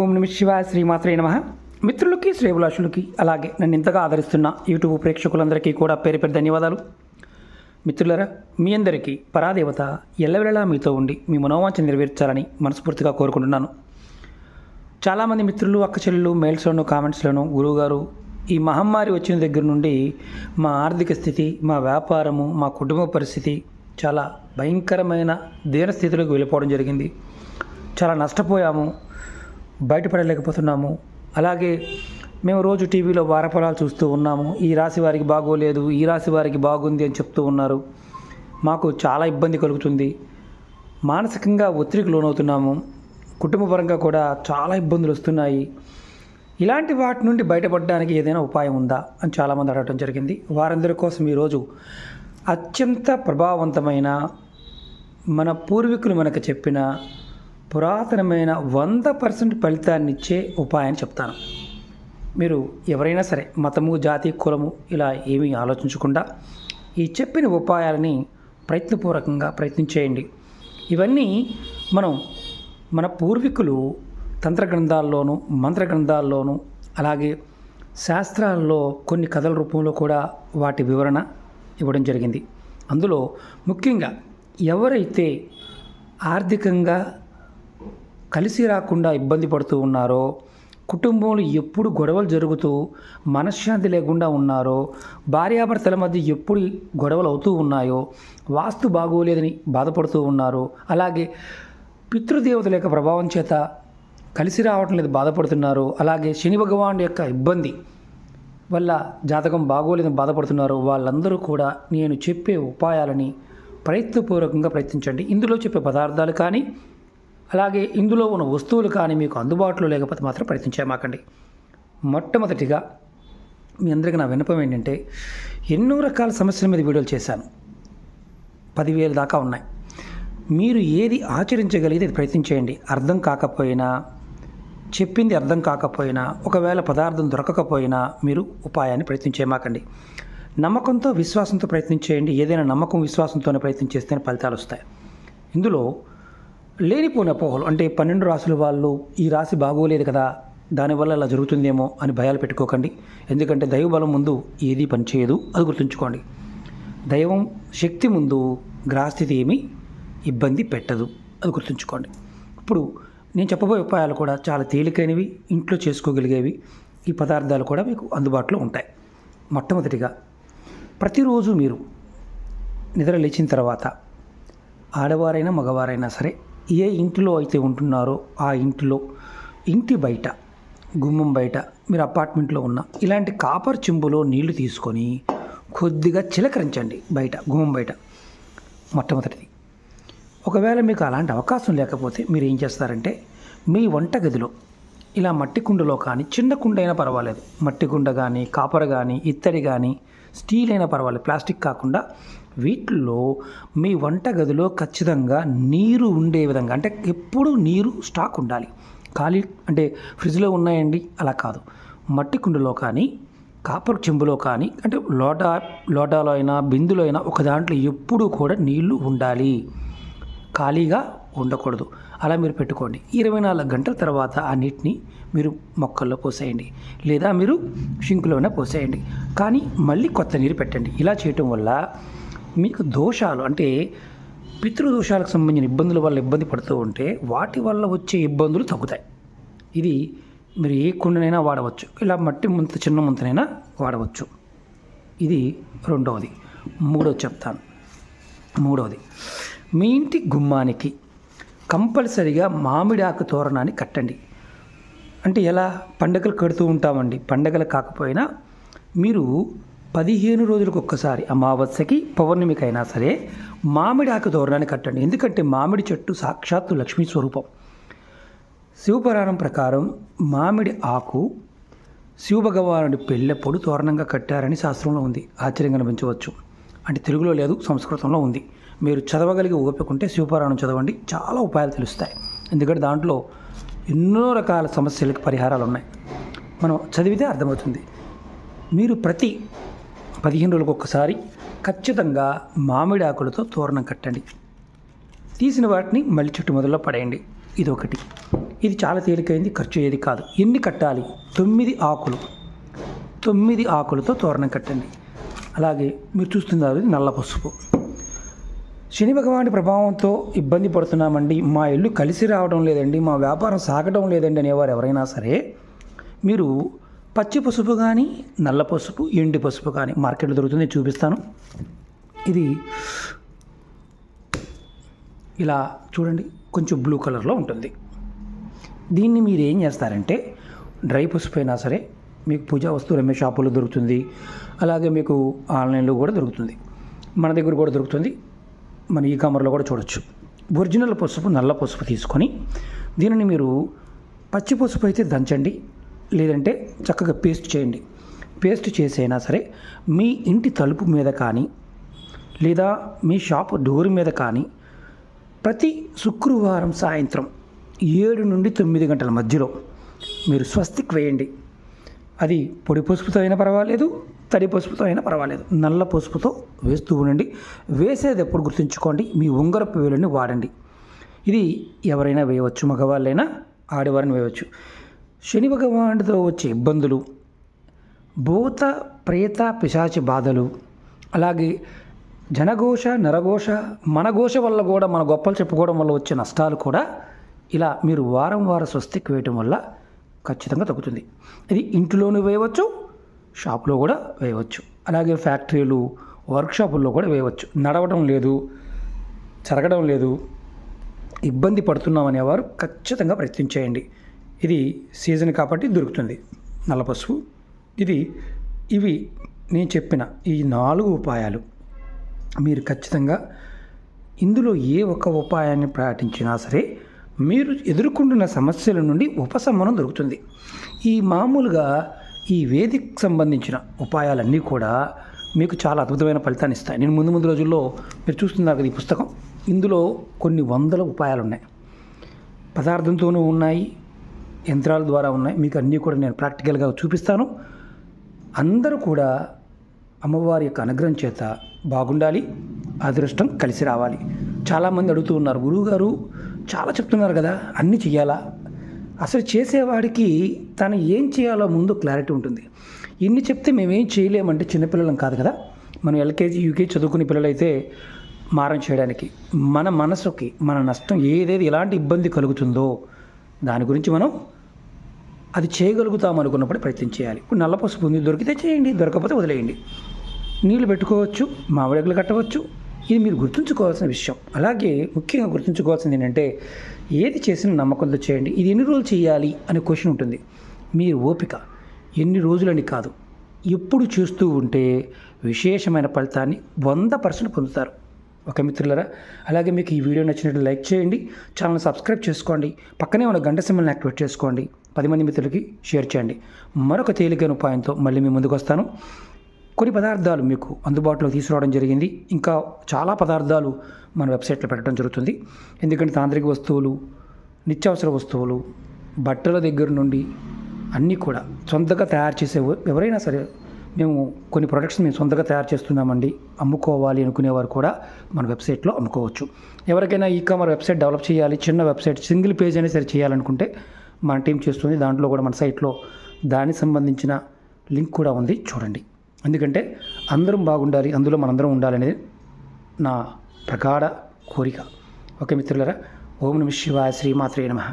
ఓం నమ శివాయ శ్రీమాత్రే నమ. మిత్రులకి శ్రేభిలాషులకి అలాగే నన్ను ఇంతగా ఆదరిస్తున్న యూట్యూబ్ ప్రేక్షకులందరికీ కూడా పేరు పేరు ధన్యవాదాలు. మిత్రులరా మీ అందరికీ పరాదేవత ఎల్లవేళలా మీతో ఉండి మీ మనోవాంఛ నెరవేర్చాలని మనస్ఫూర్తిగా కోరుకుంటున్నాను. చాలామంది మిత్రులు అక్క చెల్లెలు మెయిల్స్లోను కామెంట్స్లోను గురువుగారు ఈ మహమ్మారి వచ్చిన దగ్గర నుండి మా ఆర్థిక స్థితి మా వ్యాపారము మా కుటుంబ పరిస్థితి చాలా భయంకరమైన దీనస్థితిలోకి వెళ్ళిపోవడం జరిగింది. చాలా నష్టపోయాము. బయటపడలేకపోతున్నాము. అలాగే మేము రోజు టీవీలో వారపడాలు చూస్తూ ఉన్నాము. ఈ రాశి వారికి బాగోలేదు ఈ రాశి వారికి బాగుంది అని చెప్తూ ఉన్నారు. మాకు చాలా ఇబ్బంది కలుగుతుంది. మానసికంగా ఒత్తిడికి లోనవుతున్నాము. కుటుంబపరంగా కూడా చాలా ఇబ్బందులు వస్తున్నాయి. ఇలాంటి వాటి నుండి బయటపడడానికి ఏదైనా ఉపాయం ఉందా అని చాలామంది అడగడం జరిగింది. వారందరి కోసం ఈరోజు అత్యంత ప్రభావవంతమైన మన పూర్వీకులు మనకు చెప్పిన పురాతనమైన వంద పర్సెంట్ ఫలితాన్ని ఇచ్చే ఉపాయాన్ని చెప్తాను. మీరు ఎవరైనా సరే మతము జాతి కులము ఇలా ఏమీ ఆలోచించకుండా ఈ చెప్పిన ఉపాయాలని ప్రయత్నపూర్వకంగా ప్రయత్నించేయండి. ఇవన్నీ మనం మన పూర్వీకులు తంత్ర గ్రంథాల్లోనూ మంత్ర గ్రంథాల్లోనూ అలాగే శాస్త్రాల్లో కొన్ని కథల రూపంలో కూడా వాటి వివరణ ఇవ్వడం జరిగింది. అందులో ముఖ్యంగా ఎవరైతే ఆర్థికంగా కలిసి రాకుండా ఇబ్బంది పడుతూ ఉన్నారో కుటుంబంలో ఎప్పుడు గొడవలు జరుగుతూ మనశ్శాంతి లేకుండా ఉన్నారో భార్యాభర్తల మధ్య ఎప్పుడు గొడవలు అవుతూ ఉన్నాయో వాస్తు బాగోలేదని బాధపడుతూ ఉన్నారో అలాగే పితృదేవతల యొక్క ప్రభావం చేత కలిసి రావటం లేదు బాధపడుతున్నారు అలాగే శని భగవానుడి యొక్క ఇబ్బంది వల్ల జాతకం బాగోలేదని బాధపడుతున్నారు వాళ్ళందరూ కూడా నేను చెప్పే ఉపాయాలని ప్రయత్నపూర్వకంగా ప్రయత్నించండి. ఇందులో చెప్పే పదార్థాలు కానీ అలాగే ఇందులో ఉన్న వస్తువులు కానీ మీకు అందుబాటులో లేకపోతే మాత్రం ప్రయత్నించేమాకండి మొట్టమొదటిగా మీ అందరికీ నా విన్నపం ఏంటంటే ఎన్నో రకాల సమస్యల మీద వీడియోలు చేశాను. పదివేలు దాకా ఉన్నాయి. మీరు ఏది ఆచరించగలిగితే అది ప్రయత్నించేయండి. అర్థం కాకపోయినా చెప్పింది అర్థం కాకపోయినా ఒకవేళ పదార్థం దొరకకపోయినా మీరు ఉపాయాన్ని ప్రయత్నించేమాకండి నమ్మకంతో విశ్వాసంతో ప్రయత్నించేయండి. ఏదైనా నమ్మకం విశ్వాసంతోనే ప్రయత్నం చేస్తేనే ఫలితాలు వస్తాయి. ఇందులో లేనిపోయిన అపోహలు. అంటే పన్నెండు రాసుల వాళ్ళు ఈ రాశి బాగోలేదు కదా దానివల్ల ఇలా జరుగుతుందేమో అని భయాలు పెట్టుకోకండి. ఎందుకంటే దైవబలం ముందు ఏది పనిచేయదు. అది గుర్తుంచుకోండి. దైవం శక్తి ముందు గ్రహస్థితి ఏమీ ఇబ్బంది పెట్టదు. అది గుర్తుంచుకోండి. ఇప్పుడు నేను చెప్పబోయే ఉపాయాలు కూడా చాలా తేలికైనవి ఇంట్లో చేసుకోగలిగేవి ఈ పదార్థాలు కూడా మీకు అందుబాటులో ఉంటాయి. మొట్టమొదటిగా ప్రతిరోజు మీరు నిద్ర లేచిన తర్వాత ఆడవారైనా మగవారైనా సరే ఏ ఇంటిలో అయితే ఉంటున్నారో ఆ ఇంటిలో ఇంటి బయట గుమ్మం బయట మీరు అపార్ట్మెంట్లో ఉన్న ఇలాంటి కాపర్ చెంబులో నీళ్ళు తీసుకొని కొద్దిగా చిలకరించండి బయట గుమ్మం బయట మొట్టమొదటిది. ఒకవేళ మీకు అలాంటి అవకాశం లేకపోతే మీరు ఏం చేస్తారంటే మీ వంటగదిలో ఇలా మట్టి కుండలో కానీ చిన్న కుండ అయినా పర్వాలేదు. మట్టి కుండ కానీ కాపర్ కానీ ఇత్తడి కానీ స్టీల్ అయినా పర్వాలేదు ప్లాస్టిక్ కాకుండా వీటిల్లో మీ వంటగదిలో ఖచ్చితంగా నీరు ఉండే విధంగా అంటే ఎప్పుడూ నీరు స్టాక్ ఉండాలి. ఖాళీ అంటే ఫ్రిడ్జ్లో ఉన్నాయండి అలా కాదు. మట్టి కుండలో కానీ కాపర్ చెంబులో కానీ అంటే లోటా లోటాలో అయినా బిందులో అయినా ఒక దాంట్లో ఎప్పుడూ కూడా నీళ్ళు ఉండాలి. ఖాళీగా ఉండకూడదు. అలా మీరు పెట్టుకోండి. ఇరవై నాలుగు గంటల తర్వాత ఆ నీటిని మీరు మొక్కల్లో పోసేయండి. లేదా మీరు షింకులోనే పోసేయండి. కానీ మళ్ళీ కొత్త నీరు పెట్టండి. ఇలా చేయటం వల్ల మీకు దోషాలు అంటే పితృదోషాలకు సంబంధించిన ఇబ్బందుల వల్ల ఇబ్బంది పడుతూ ఉంటే వాటి వల్ల వచ్చే ఇబ్బందులు తగ్గుతాయి. ఇది మీరు ఏ కుండనైనా వాడవచ్చు. ఇలా మట్టి ముంత చిన్న ముంతనైనా వాడవచ్చు. ఇది రెండవది. మూడవది చెప్తాను. మూడవది. మీ ఇంటి గుమ్మానికి కంపల్సరిగా మామిడి ఆకు తోరణాన్ని కట్టండి. అంటే ఎలా? పండగలు కడుతూ ఉంటామండి. పండగలు కాకపోయినా మీరు పదిహేను రోజులకు ఒక్కసారి అమావాస్యకి పౌర్ణమికైనా సరే మామిడి ఆకు తోరణాన్ని కట్టండి. ఎందుకంటే మామిడి చెట్టు సాక్షాత్తు లక్ష్మీ స్వరూపం. శివపురాణం ప్రకారం మామిడి ఆకు శివభగవానుడి పెళ్ళెప్పుడు తోరణంగా కట్టారని శాస్త్రంలో ఉంది. ఆశ్చర్యంగా అనిపించవచ్చు అంటే తెలుగులో లేదు సంస్కృతంలో ఉంది. మీరు చదవగలిగి ఓపికంటే శివపురాణం చదవండి. చాలా ఉపాయాలు తెలుస్తాయి. ఎందుకంటే దాంట్లో ఎన్నో రకాల సమస్యలకు పరిహారాలు ఉన్నాయి. మనం చదివితే అర్థమవుతుంది. మీరు ప్రతి పదిహేను రోజులకు ఒక్కసారి ఖచ్చితంగా మామిడి ఆకులతో తోరణం కట్టండి. తీసిన వాటిని మళ్ళీ చుట్టు మొదల్లో పడేయండి. ఇది ఒకటి ఇది చాలా తేలికైంది ఖర్చు ఏది కాదు. ఎన్ని కట్టాలి? తొమ్మిది ఆకులు. తొమ్మిది ఆకులతో తోరణం కట్టండి. అలాగే మీరు చూస్తున్నారు ఇది నల్ల పసుపు. శని భగవాని ప్రభావంతో ఇబ్బంది పడుతున్నామండి. మా ఇల్లు కలిసి రావడం లేదండి. మా వ్యాపారం సాగడం లేదండి అనేవారు ఎవరైనా సరే మీరు పచ్చి పసుపు కానీ నల్ల పసుపు ఎండి పసుపు కానీ మార్కెట్లో దొరుకుతుంది. చూపిస్తాను. ఇది ఇలా చూడండి. కొంచెం బ్లూ కలర్లో ఉంటుంది. దీన్ని మీరు ఏం చేస్తారంటే డ్రై పసుపు అయినా సరే మీకు పూజా వస్తువులు అమ్మే షాపులో దొరుకుతుంది. అలాగే మీకు ఆన్లైన్లో కూడా దొరుకుతుంది. మన దగ్గర కూడా దొరుకుతుంది. మన ఈ కామర్లో కూడా చూడొచ్చు. ఒరిజినల్ పసుపు నల్ల పసుపు తీసుకొని దీనిని మీరు పచ్చి పసుపు అయితే దంచండి లేదంటే చక్కగా పేస్ట్ చేయండి. పేస్ట్ చేసైనా సరే మీ ఇంటి తలుపు మీద కానీ లేదా మీ షాపు డోర్ మీద కానీ ప్రతి శుక్రవారం సాయంత్రం ఏడు నుండి తొమ్మిది గంటల మధ్యలో మీరు స్వస్తిక్ వేయండి. అది పొడి పసుపుతో అయినా పర్వాలేదు తడి పసుపుతో అయినా పర్వాలేదు. నల్ల పసుపుతో వేస్తూ ఉండండి. వేసేది ఎప్పుడు గుర్తుంచుకోండి మీ ఉంగరపు వేలుని వాడండి. ఇది ఎవరైనా వేయవచ్చు మగవాళ్ళైనా ఆడవారిని వేయవచ్చు. శని భగవానుడితో వచ్చే ఇబ్బందులు భూత ప్రేత పిశాచి బాధలు అలాగే జనఘోష నరఘోష మన ఘోష వల్ల కూడా మన గొప్పలు చెప్పుకోవడం వల్ల వచ్చే నష్టాలు కూడా ఇలా మీరు వారం వారం స్వస్తికి వేయటం వల్ల ఖచ్చితంగా తగ్గుతుంది. ఇది ఇంటిలోనూ వేయవచ్చు షాప్లో కూడా వేయవచ్చు. అలాగే ఫ్యాక్టరీలు వర్క్షాపుల్లో కూడా వేయవచ్చు. నడవడం లేదు జరగడం లేదు ఇబ్బంది పడుతున్నాం అనేవారు ఖచ్చితంగా ప్రయత్నించేయండి ఇది సీజన్ కాబట్టి దొరుకుతుంది. నల్ల పసుపు ఇది ఇవి నేను చెప్పిన ఈ నాలుగు ఉపాయాలు. మీరు ఖచ్చితంగా ఇందులో ఏ ఒక్క ఉపాయాన్ని పాటించినా సరే మీరు ఎదుర్కొంటున్న సమస్యల నుండి ఉపశమనం దొరుకుతుంది. ఈ మామూలుగా ఈ వేదిక్ సంబంధించిన ఉపాయాలన్నీ కూడా మీకు చాలా అద్భుతమైన ఫలితాన్ని ఇస్తాయి. నేను ముందు ముందు రోజుల్లో మీరు చూస్తున్నారు కదా ఈ పుస్తకం. ఇందులో కొన్ని వందల ఉపాయాలు ఉన్నాయి పదార్థంతోనూ ఉన్నాయి యంత్రాల ద్వారా ఉన్నాయి. మీకు అన్నీ కూడా నేను ప్రాక్టికల్గా చూపిస్తాను. అందరూ కూడా అమ్మవారి యొక్క అనుగ్రహం చేత బాగుండాలి అదృష్టం కలిసి రావాలి. చాలామంది అడుగుతూ ఉన్నారు గురువుగారు చాలా చెప్తున్నారు కదా అన్నీ చెయ్యాలా? అసలు చేసేవాడికి తను ఏం చేయాలో ముందు క్లారిటీ ఉంటుంది. ఇన్ని చెప్తే మేమేం చేయలేమంటే చిన్నపిల్లలం కాదు కదా. మనం ఎల్కేజీ యూకేజీ చదువుకునే పిల్లలైతే మారం చేయడానికి మన మనసుకి మన నష్టం ఏదేది ఎలాంటి ఇబ్బంది కలుగుతుందో దాని గురించి మనం అది చేయగలుగుతాం అనుకున్నప్పుడు ప్రయత్నం చేయాలి. ఇప్పుడు నల్ల పసుపు ఉంది దొరికితే చేయండి దొరకకపోతే వదిలేయండి. నీళ్ళు పెట్టుకోవచ్చు మామిడిగలు కట్టవచ్చు ఇది మీరు గుర్తుంచుకోవాల్సిన విషయం. అలాగే ముఖ్యంగా గుర్తుంచుకోవాల్సింది ఏంటంటే ఏది చేసినా నమ్మకంతో చేయండి. ఇది ఎన్ని రోజులు చేయాలి అనే క్వశ్చన్ ఉంటుంది. మీ ఓపిక. ఎన్ని రోజులని కాదు. ఎప్పుడు చూస్తూ ఉంటే విశేషమైన ఫలితాన్ని వంద పర్సెంట్ పొందుతారు. ఒక మిత్రులరా? అలాగే మీకు ఈ వీడియో నచ్చినట్లు లైక్ చేయండి. ఛానల్ సబ్స్క్రైబ్ చేసుకోండి. పక్కనే ఉన్న గంట సింబల్ని యాక్టివేట్ చేసుకోండి. పది మంది మిత్రులకి షేర్ చేయండి. మరొక తేలికైన ఉపాయంతో మళ్ళీ మీ ముందుకు వస్తాను. కొన్ని పదార్థాలు మీకు అందుబాటులో తీసుకురావడం జరిగింది. ఇంకా చాలా పదార్థాలు మన వెబ్సైట్లో పెట్టడం జరుగుతుంది. ఎందుకంటే తాంత్రిక వస్తువులు నిత్యావసర వస్తువులు బట్టల దగ్గర నుండి అన్నీ కూడా సొంతగా తయారు చేసే ఎవరైనా సరే మేము కొన్ని ప్రొడక్ట్స్ మేము సొంతగా తయారు చేస్తున్నామండి. అమ్ముకోవాలి అనుకునేవారు కూడా మన వెబ్సైట్లో అమ్ముకోవచ్చు. ఎవరికైనా ఈ కామర్ వెబ్సైట్ డెవలప్ చేయాలి చిన్న వెబ్సైట్ సింగిల్ పేజ్ అయినా సరే చేయాలనుకుంటే మన టీం చేస్తుంది. దాంట్లో కూడా మన సైట్లో దానికి సంబంధించిన లింక్ కూడా ఉంది. చూడండి. ఎందుకంటే అందరం బాగుండాలి అందులో మనందరం ఉండాలనేది నా ప్రగాఢ కోరిక. ఓకే మిత్రులరా ఓం నమ శివాయ శ్రీమాత్రే నమః.